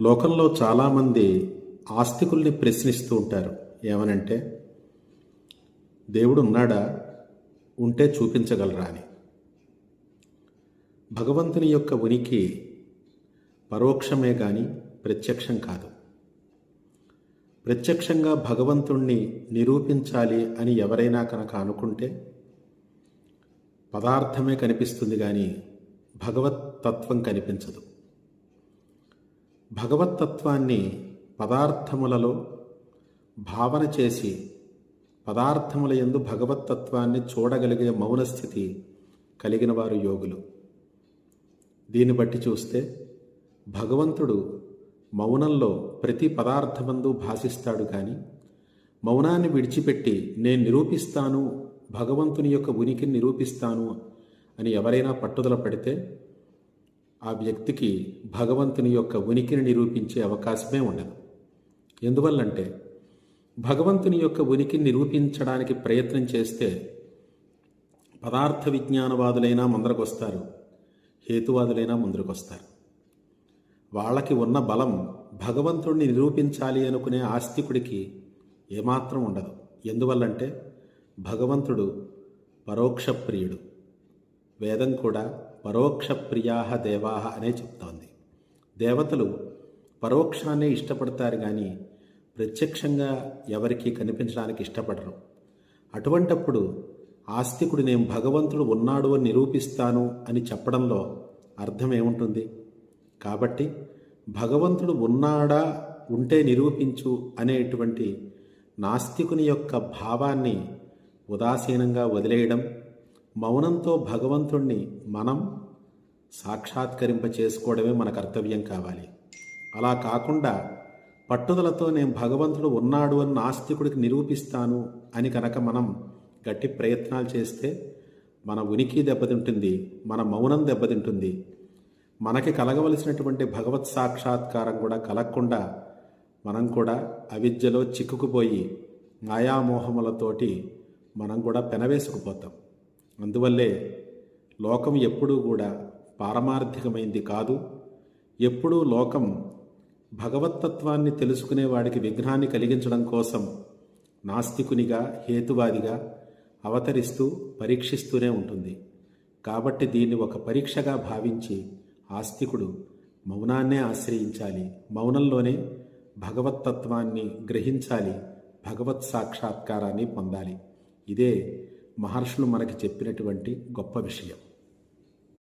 లోకంలో చాలామంది ఆస్తికుల్ని ప్రశ్నిస్తూ ఉంటారు. ఏమనంటే దేవుడు ఉన్నాడా? ఉంటే చూపించగలరా? అని. భగవంతుని యొక్క ఉనికి పరోక్షమే కానీ ప్రత్యక్షం కాదు. ప్రత్యక్షంగా భగవంతుణ్ణి నిరూపించాలి అని ఎవరైనా కనుక అనుకుంటే పదార్థమే కనిపిస్తుంది కానీ భగవత్ తత్వం కనిపించదు. భగవతత్వాన్ని పదార్థములలో భావన చేసి పదార్థముల ఎందు భగవతత్వాన్ని చూడగలిగే మౌన స్థితి కలిగిన వారు యోగులు. దీన్ని బట్టి చూస్తే భగవంతుడు మౌనంలో ప్రతి పదార్థమందు భాషిస్తాడు కానీ మౌనాన్ని విడిచిపెట్టి నేను నిరూపిస్తాను భగవంతుని యొక్క ఉనికిని నిరూపిస్తాను అని ఎవరైనా పట్టుదల పడితే ఆ వ్యక్తికి భగవంతుని యొక్క ఉనికిని నిరూపించే అవకాశమే ఉండదు. ఎందువల్లంటే భగవంతుని యొక్క ఉనికిని నిరూపించడానికి ప్రయత్నం చేస్తే పదార్థ విజ్ఞానవాదులైనా ముందరకొస్తారు హేతువాదులైనా ముందరకొస్తారు. వాళ్ళకి ఉన్న బలం భగవంతుడిని నిరూపించాలి అనుకునే ఆస్తికుడికి ఏమాత్రం ఉండదు. ఎందువల్లంటే భగవంతుడు పరోక్ష ప్రియుడు వేదం కూడా పరోక్ష ప్రియాహ దేవాహ అనే చెప్తోంది. దేవతలు పరోక్షాన్ని ఇష్టపడతారు కానీ ప్రత్యక్షంగా ఎవరికీ కనిపించడానికి ఇష్టపడరు. అటువంటప్పుడు ఆస్తికుడు నేను భగవంతుడు ఉన్నాడు అని నిరూపిస్తాను అని చెప్పడంలో అర్థం ఏముంటుంది? కాబట్టి భగవంతుడు ఉన్నాడా ఉంటే నిరూపించు అనేటువంటి నాస్తికుని యొక్క భావాన్ని ఉదాసీనంగా వదిలేయడం మౌనంతో భగవంతుణ్ణి మనం సాక్షాత్కరింప చేసుకోవడమే మన కర్తవ్యం కావాలి. అలా కాకుండా పట్టుదలతో నేను భగవంతుడు ఉన్నాడు అని నాస్తికుడికి నిరూపిస్తాను అని కనుక మనం గట్టి ప్రయత్నాలు చేస్తే మన ఉనికి దెబ్బతింటుంది మన మౌనం దెబ్బతింటుంది. మనకి కలగవలసినటువంటి భగవత్ సాక్షాత్కారం కూడా కలగకుండా మనం కూడా అవిద్యలో చిక్కుకుపోయి మాయామోహములతోటి మనం కూడా పెనవేసుకుపోతాం. అందువల్లే లోకం ఎప్పుడూ కూడా పారమార్థికమైంది కాదు. ఎప్పుడూ లోకం భగవత్తత్వాన్ని తెలుసుకునే వాడికి విఘ్నాన్ని కలిగించడం కోసం నాస్తికునిగా హేతువాదిగా అవతరిస్తూ పరీక్షిస్తూనే ఉంటుంది. కాబట్టి దీన్ని ఒక పరీక్షగా భావించి ఆస్తికుడు మౌనాన్నే ఆశ్రయించాలి. మౌనంలోనే భగవత్తత్వాన్ని గ్రహించాలి. భగవత్ సాక్షాత్కారాన్ని పొందాలి. ఇదే మహర్షులు మనకి చెప్పినటువంటి గొప్ప విషయం.